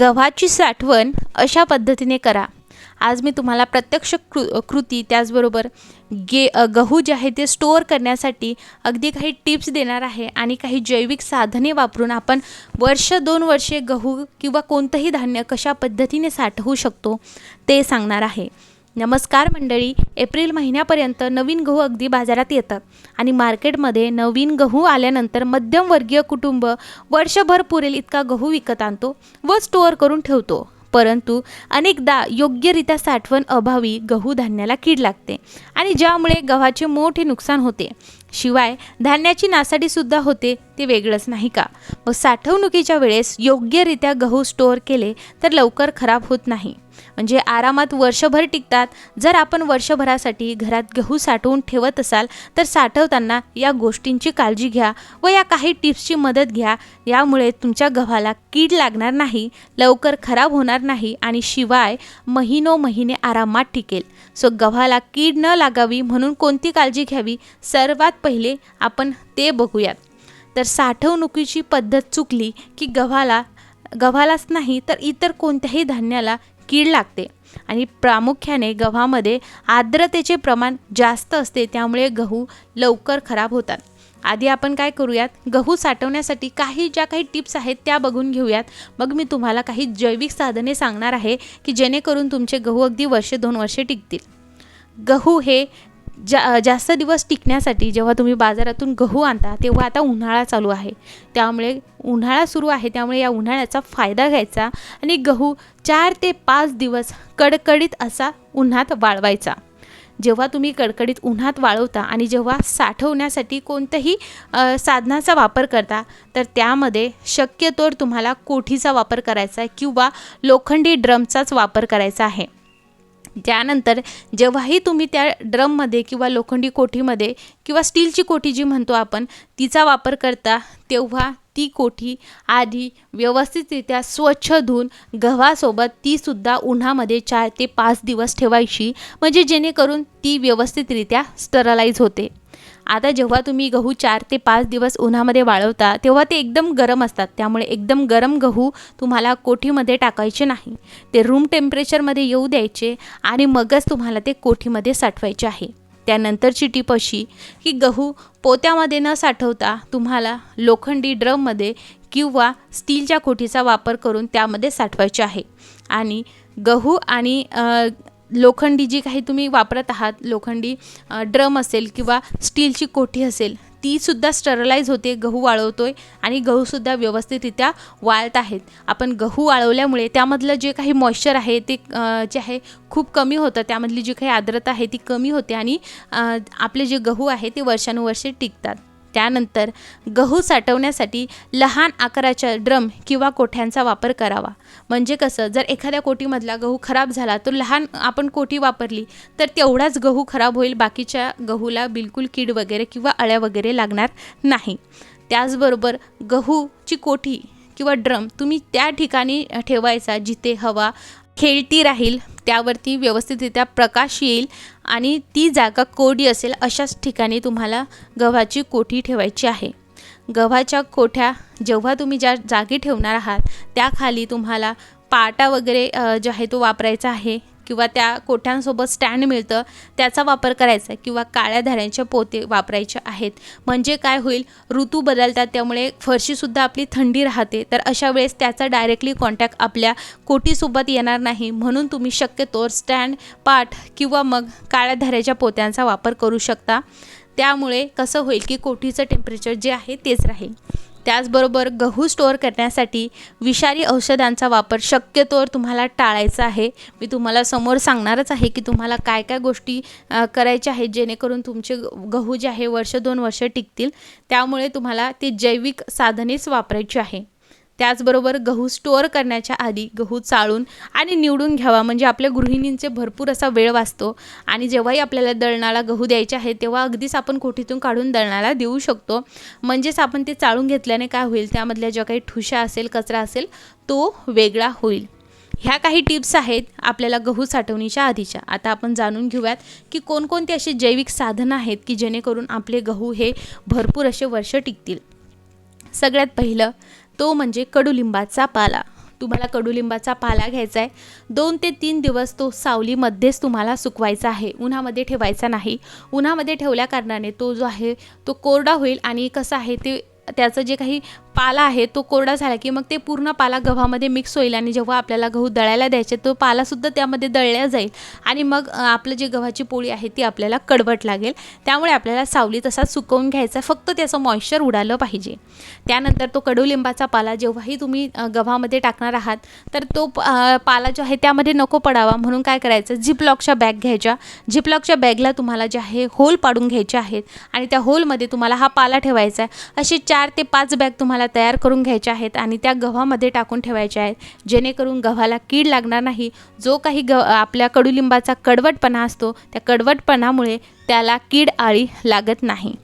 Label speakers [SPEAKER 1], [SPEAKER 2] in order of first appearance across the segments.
[SPEAKER 1] गव्हाची साठवण अशा पद्धतीने करा. आज मी तुम्हाला प्रत्यक्ष कृ कृती त्याचबरोबर गे गहू जे आहे ते स्टोअर करण्यासाठी अगदी काही टिप्स देणार आहे आणि काही जैविक साधने वापरून आपण वर्ष दोन वर्षे गहू किंवा कोणतंही धान्य कशा पद्धतीने साठवू शकतो ते सांगणार आहे. नमस्कार मंडळी. एप्रिल महिन्यापर्यंत नवीन गहू अगदी बाजारात येतात आणि मार्केटमध्ये नवीन गहू आल्यानंतर मध्यमवर्गीय कुटुंब वर्षभर पुरेल इतका गहू विकत आणतो व स्टोअर करून ठेवतो. परंतु अनेकदा योग्यरित्या साठवण अभावी गहू धान्याला कीड लागते आणि ज्यामुळे गव्हाचे मोठे नुकसान होते. शिवाय धान्याची नासाडीसुद्धा होते ते वेगळंच नाही का? व साठवणुकीच्या वेळेस योग्यरित्या गहू स्टोअर केले तर लवकर खराब होत नाही. म्हणजे आरामात वर्षभर टिकतात. जर आपण वर्षभरासाठी घरात गहू साठवून ठेवत असाल तर साठवताना या गोष्टींची काळजी घ्या व या काही टिप्सची मदत घ्या. यामुळे तुमच्या गव्हाला कीड लागणार नाही लवकर खराब होणार नाही आणि शिवाय महिनो महिने आरामात टिकेल. सो गव्हाला कीड न लागावी म्हणून कोणती काळजी घ्यावी? सर्वात पहिले आपण ते बघूयात. तर साठवणुकीची पद्धत चुकली की गव्हाला गव्हालाच नाही तर इतर कोणत्याही धान्याला कीड लागते आणि प्रामुख्याने गव्हामध्ये आर्द्रतेचे प्रमाण जास्त असते त्यामुळे गहू लवकर खराब होतात. आधी आपण काय करूयात? गहू साठवण्यासाठी काही ज्या काही टिप्स आहेत त्या बघून घेऊयात. मग मी तुम्हाला काही जैविक साधने सांगणार आहे की जेणेकरून तुमचे गहू अगदी वर्षे दोन वर्षे टिकतील. गहू हे जा जास्त दिवस टिकण्यासाठी जेव्हा तुम्ही बाजारातून गहू आणता तेव्हा आता उन्हाळा चालू आहे. त्यामुळे उन्हाळा सुरू आहे त्यामुळे या उन्हाळ्याचा फायदा घ्यायचा आणि गहू चार ते पाच दिवस कडकडीत असा उन्हात वाळवायचा. जेव्हा तुम्ही कडकडीत उन्हात वाळवता आणि जेव्हा साठवण्यासाठी कोणत्याही साधनाचा वापर करता तर त्यामध्ये शक्यतोवर तुम्हाला कोठीचा वापर करायचा आहे किंवा लोखंडी ड्रमचाच वापर करायचा आहे. त्यानंतर जेव्हाही तुम्ही त्या ड्रममध्ये किंवा लोखंडी कोठीमध्ये किंवा स्टीलची कोठी जी म्हणतो आपण तिचा वापर करता तेव्हा ती कोठी आधी व्यवस्थितरित्या स्वच्छ धुवून गव्हासोबत तीसुद्धा उन्हामध्ये चार ते पाच दिवस ठेवायची. म्हणजे जेणेकरून ती व्यवस्थितरित्या स्टरलाईज होते. आता जेव्हा तुम्ही गहू चार ते पाच दिवस उन्हामध्ये वाळवता तेव्हा ते एकदम गरम असतात. त्यामुळे एकदम गरम गहू तुम्हाला कोठीमध्ये टाकायचे नाही. ते रूम टेम्परेचरमध्ये येऊ द्यायचे आणि मगच तुम्हाला ते कोठीमध्ये साठवायचे आहे. त्यानंतरची टीप अशी की गहू पोत्यामध्ये न साठवता तुम्हाला लोखंडी ड्रममध्ये किंवा स्टीलच्या कोठीचा वापर करून त्यामध्ये साठवायचे आहे. आणि गहू आणि लोखंडी जी काही तुम्ही वापरत आहात लोखंडी ड्रम असेल किंवा स्टीलची कोठी असेल तीसुद्धा स्टरलाईज होते गहू वाळवतो आहे आणि गहूसुद्धा व्यवस्थितरित्या वाळत आहेत. आपण गहू वाळवल्यामुळे त्यामधलं जे काही मॉइश्चर आहे ते जे आहे खूप कमी होतं. त्यामधली जी काही आर्द्रता आहे ती कमी होते आणि आपले जे गहू आहे ते वर्षानुवर्षे टिकतात. त्यानंतर गहू साठवण्यासाठी लहान आकाराच्या ड्रम किंवा कोठ्यांचा वापर करावा. म्हणजे कसं जर एखाद्या कोटीमधला गहू खराब झाला तर लहान आपण कोठी वापरली तर तेवढाच गहू खराब होईल बाकीच्या गहूला बिलकुल कीड वगैरे किंवा अळ्या वगैरे लागणार नाही. त्याचबरोबर गहूची कोठी किंवा ड्रम तुम्ही त्या ठिकाणी ठेवायचा जिथे हवा खेळती राहील त्यावरती व्यवस्थितरित्या प्रकाश येईल आणि ती जागा कोरडी असेल अशाच ठिकाणी तुम्हाला गव्हाची कोठी ठेवायची आहे. गव्हाच्या कोठ्या जेव्हा तुम्ही ज्या जागी ठेवणार आहात त्याखाली तुम्हाला पाटा वगैरे जो आहे तो वापरायचा आहे. किंवा त्या कोठ्यांसोबत स्टँड मिळतं त्याचा वापर करायचा किंवा काळ्या धाऱ्यांच्या पोते वापरायचे आहेत. म्हणजे काय होईल? ऋतू बदलतात त्यामुळे फरशीसुद्धा आपली थंडी राहते. तर अशा वेळेस त्याचा डायरेक्टली कॉन्टॅक्ट आपल्या कोटीसोबत येणार नाही. म्हणून तुम्ही शक्यतोवर स्टँड पाठ किंवा मग काळ्या धाऱ्याच्या पोत्यांचा वापर करू शकता. त्यामुळे कसं होईल की कोठीचं टेम्परेचर जे आहे तेच राहील. त्याचबरोबर गहू स्टोअर करण्यासाठी विषारी औषधांचा वापर शक्यतोवर तुम्हाला टाळायचा आहे. मी तुम्हाला समोर सांगणारच आहे की तुम्हाला काय काय गोष्टी करायच्या आहेत जेणेकरून तुमचे ग- गहू जे आहे वर्ष दोन वर्ष टिकतील. त्यामुळे तुम्हाला ते जैविक साधनेच वापरायची आहे. त्याचबरोबर गहू स्टोअर करण्याच्या आधी गहू चाळून आणि निवडून घ्यावा. म्हणजे आपल्या गृहिणींचे भरपूर असा वेळ वाचतो. आणि जेव्हाही आपल्याला दळणाला गहू द्यायचे आहे तेव्हा अगदीच आपण कोठीतून काढून दळणाला देऊ शकतो. म्हणजेच आपण ते चाळून घेतल्याने काय होईल? त्यामधल्या ज्या काही ठुशा असेल कचरा असेल तो वेगळा होईल. ह्या काही टिप्स आहेत आपल्याला गहू साठवणीच्या आधीच्या. आता आपण जाणून घेऊयात की कोणकोणती अशी जैविक साधनं आहेत की जेणेकरून आपले गहू हे भरपूर असे वर्ष टिकतील. सगळ्यात पहिलं तो म्हणजे कडुलिंबाचा पाला. तुम्हाला कडुलिंबाचा पाला घ्यायचा आहे दोन ते तीन दिवस तो सावलीमध्येच तुम्हाला सुकवायचा आहे. उन्हामध्ये ठेवायचा नाही. उन्हामध्ये ठेवल्या कारणाने तो जो आहे तो कोरडा होईल आणि कसं आहे ते त्याचं जे काही पाला आहे तो कोरडा झाला की मग ते पूर्ण पाला गव्हामध्ये मिक्स होईल आणि जेव्हा आपल्याला गहू दळायला द्यायचे तो पालासुद्धा त्यामध्ये दळल्या जाईल. आणि मग आपलं जे गव्हाची पोळी आहे ती आपल्याला कडवट लागेल. त्यामुळे आपल्याला सावली तसा सुकवून घ्यायचा. फक्त त्याचं मॉइश्चर उडालं पाहिजे. त्यानंतर तो कडुलिंबाचा पाला जेव्हाही तुम्ही गव्हामध्ये टाकणार आहात तर तो पाला जो आहे त्यामध्ये नको पडावा. म्हणून काय करायचं? झिपलॉकच्या बॅग घ्यायच्या. झिपलॉकच्या बॅगला तुम्हाला जे आहे होल पाडून घ्यायचे आहेत. आणि त्या होलमध्ये तुम्हाला हा पाला ठेवायचा आहे. असे चार ते पाच बॅग तुम्हाला तयार करून घ्यायच्या आहेत आणि त्या गव्हामध्ये टाकून ठेवायच्या आहेत. जेणेकरून गव्हाला कीड लागणार नाही. जो काही ग आपल्या कडुलिंबाचा कडवटपणा असतो त्या कडवटपणामुळे त्याला कीड आळी लागत नाही.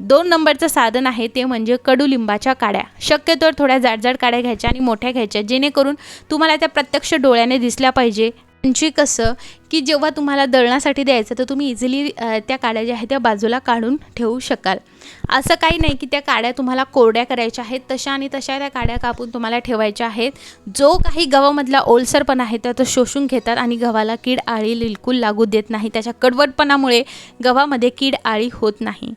[SPEAKER 1] दोन नंबरचं साधन आहे ते म्हणजे कडुलिंबाच्या काड्या. शक्यतोवर थोड्या जाडजाड काड्या घ्यायच्या आणि मोठ्या घ्यायच्या जेणेकरून तुम्हाला त्या प्रत्यक्ष डोळ्याने दिसल्या पाहिजे. म्हणजे कसं की जेव्हा तुम्हाला दळण्यासाठी द्यायचं तर तुम्ही इझिली त्या काड्या ज्या आहेत त्या बाजूला काढून ठेवू शकाल. असं काही नाही की त्या काड्या तुम्हाला कोरड्या करायच्या आहेत तशा आणि तशा त्या काड्या कापून तुम्हाला ठेवायच्या आहेत. जो काही गव्हामधला ओलसरपणा आहे त्या तो शोषून घेतात आणि गव्हाला कीड आळी बिलकुल लागू देत नाही. त्याच्या कडवटपणामुळे गव्हामध्ये कीड आळी होत नाही.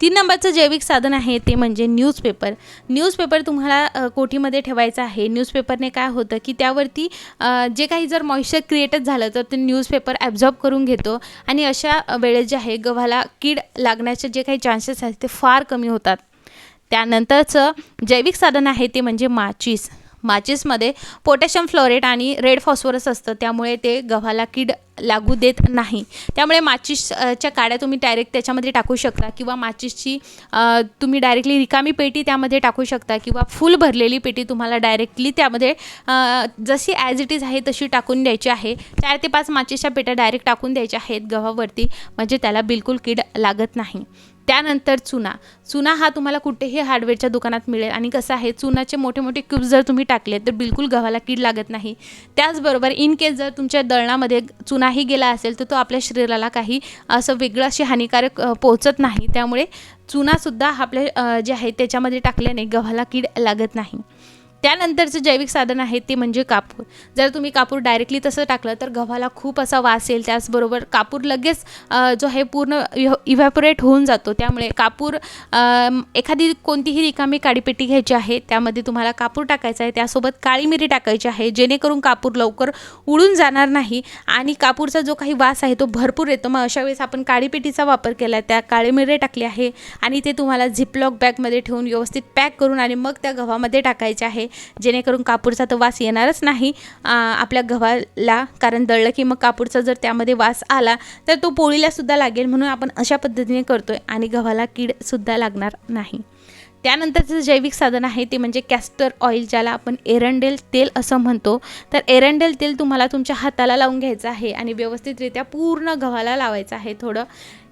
[SPEAKER 1] तीन नंबरचं जैविक साधन आहे ते म्हणजे न्यूजपेपर न्यूजपेपर तुम्हाला कोठीमध्ये ठेवायचं आहे? न्यूजपेपरने काय होतं की त्यावरती जे काही जर मॉइश्चर क्रिएटच झालं तर ते न्यूजपेपर ॲब्झॉर्ब करून घेतो. आणि अशा वेळेस जे आहे गव्हाला कीड लागण्याचे जे काही चान्सेस आहेत ते फार कमी होतात. त्यानंतरचं जैविक साधन आहे ते म्हणजे माचीस. माचीसमध्ये पोटॅशियम फ्लोरेट आणि रेड फॉस्फरस असतं. त्यामुळे ते गव्हाला कीड लागू देत नाही. त्यामुळे माचीसच्या काड्या तुम्ही डायरेक्ट त्याच्यामध्ये टाकू शकता किंवा माचीसची तुम्ही डायरेक्टली रिकामी पेटी त्यामध्ये टाकू शकता किंवा फुल भरलेली पेटी तुम्हाला डायरेक्टली त्यामध्ये जशी ॲज इट इज आहे तशी टाकून द्यायची आहे. चार ते पाच माचीसच्या पेट्या डायरेक्ट टाकून द्यायच्या आहेत गव्हावरती. म्हणजे त्याला बिलकुल कीड लागत नाही. त्यानंतर चुना. चुना हा तुम्हाला कुठेही हार्डवेअरच्या दुकानात मिळेल. आणि कसं आहे चुनाचे मोठे मोठे क्यूब्स जर तुम्ही टाकले तर बिलकुल गव्हाला कीड लागत नाही. त्याचबरोबर इन केस जर तुमच्या दळणामध्ये चुनाही गेला असेल तर तो आपल्या शरीराला काही असं वेगळं अशी हानिकारक पोहोचत नाही. त्यामुळे चुनासुद्धा आपल्या जे आहे त्याच्यामध्ये टाकल्याने गव्हाला कीड लागत नाही. त्यानंतरचं जैविक साधन आहे ते म्हणजे कापूर. जर तुम्ही कापूर डायरेक्टली तसं टाकलं तर गव्हाला खूप असा वास येईल. त्याचबरोबर कापूर लगेच जो आहे पूर्ण इव्हॅपोरेट होऊन जातो. त्यामुळे कापूर एखादी कोणतीही रिकामी काडीपेटी घ्यायची आहे त्यामध्ये तुम्हाला कापूर टाकायचं आहे. त्यासोबत काळी मिरी टाकायची आहे जेणेकरून कापूर लवकर उडून जाणार नाही आणि कापूरचा जो काही वास आहे तो भरपूर येतो. मग अशा वेळेस आपण काळीपेटीचा वापर केला आहे त्या काळी मिरी टाकली आहे आणि ते तुम्हाला झिपलॉक बॅगमध्ये ठेवून व्यवस्थित पॅक करून आणि मग त्या गव्हामध्ये टाकायचे आहे. जेणेकरून कापूरचा तर वास येणारच नाही आपल्या गव्हाला. कारण दळलं की मग कापूरचा जर त्यामध्ये वास आला तर तो पोळीला सुद्धा लागेल म्हणून आपण अशा पद्धतीने करतोय आणि गव्हाला कीडसुद्धा लागणार नाही. त्यानंतरचं जैविक साधन आहे ते म्हणजे कॅस्टर ऑइल ज्याला आपण एरंडेल तेल असं म्हणतो. तर एरंडेल तेल तुम्हाला तुमच्या हाताला लावून घ्यायचं आहे आणि व्यवस्थितरित्या पूर्ण गव्हाला लावायचं आहे थोडं.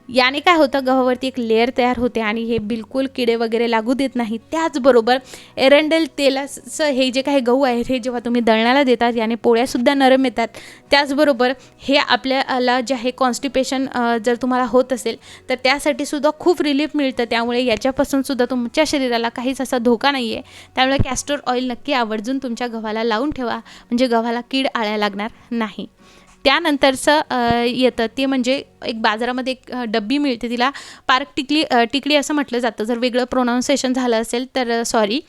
[SPEAKER 1] याने काय होतं गव्हावरती एक लेअर तयार होते आणि हे बिलकुल किडे वगैरे लागू देत नाही त्याचबरोबर एरंडेल तेलाचं हे जे काही गहू आहेत हे जेव्हा तुम्ही दळण्याला देतात याने पोळ्यासुद्धा नरम येतात. त्याचबरोबर हे आपल्याला जे आहे कॉन्स्टिपेशन जर तुम्हाला होत असेल तर त्यासाठी सुद्धा खूप रिलीफ मिळतं. त्यामुळे याच्यापासून सुद्धा तुमच्या शरीराला काहीच असा धोका नाही आहे त्यामुळे कॅस्टर ऑइल नक्की आवर्जून तुमच्या गव्हाला लावून ठेवा. म्हणजे गव्हाला कीड आळ्या लागणार नाही. त्यानंतरचं येतं. ते म्हणजे एक बाजारामध्ये एक डब्बी मिळते. तिला पार्क टिकली टिकली असं म्हटलं जातं. जर वेगळं प्रोनाऊन्सिएशन झालं असेल तर सॉरी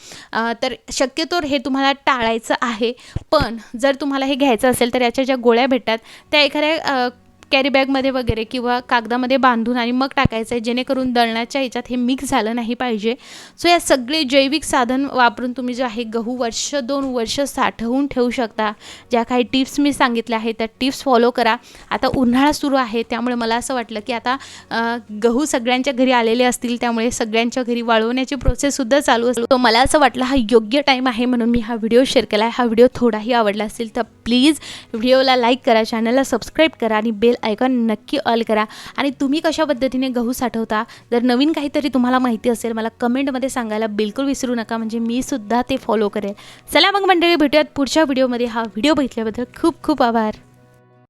[SPEAKER 1] तर शक्यतो हे तुम्हाला टाळायचं आहे. पण जर तुम्हाला हे घ्यायचं असेल तर याच्या ज्या गोळ्या भेटतात त्या एखाद्या कॅरीबॅगमध्ये कॅरी बॅगमध्ये वगैरे किंवा कागदामध्ये बांधून आणि मग टाकायचं आहे जेणेकरून दळणाच्या ह्याच्यात हे मिक्स झालं नाही पाहिजे. सो या सगळे जैविक साधन वापरून तुम्ही जे आहे गहू वर्ष दोन वर्ष साठवून ठेवू शकता. ज्या काही टिप्स मी सांगितल्या आहेत त्या टिप्स फॉलो करा. आता उन्हाळा सुरू आहे त्यामुळे मला असं वाटलं की आता गहू सगळ्यांच्या घरी आलेले असतील त्यामुळे सगळ्यांच्या घरी वाळवण्याची प्रोसेससुद्धा चालू असतो तो मला असं वाटलं हा योग्य टाईम आहे म्हणून मी हा व्हिडिओ शेअर केला आहे हा व्हिडिओ थोडाही आवडला असेल तर प्लीज व्हिडिओला लाईक करा चॅनलला सबस्क्राईब करा आणि बेल आयकॉन नक्की ऑल करा. आणि तुम्ही कशा पद्धतीने गहू साठवता? जर नवीन काहीतरी तुम्हाला माहिती असेल मला कमेंटमध्ये सांगायला बिलकुल विसरू नका. म्हणजे मी सुद्धा ते फॉलो करेल. चला मग मंडळी भेटूयात पुढच्या व्हिडिओमध्ये हा व्हिडिओ बघितल्याबद्दल खूप खूप आभार.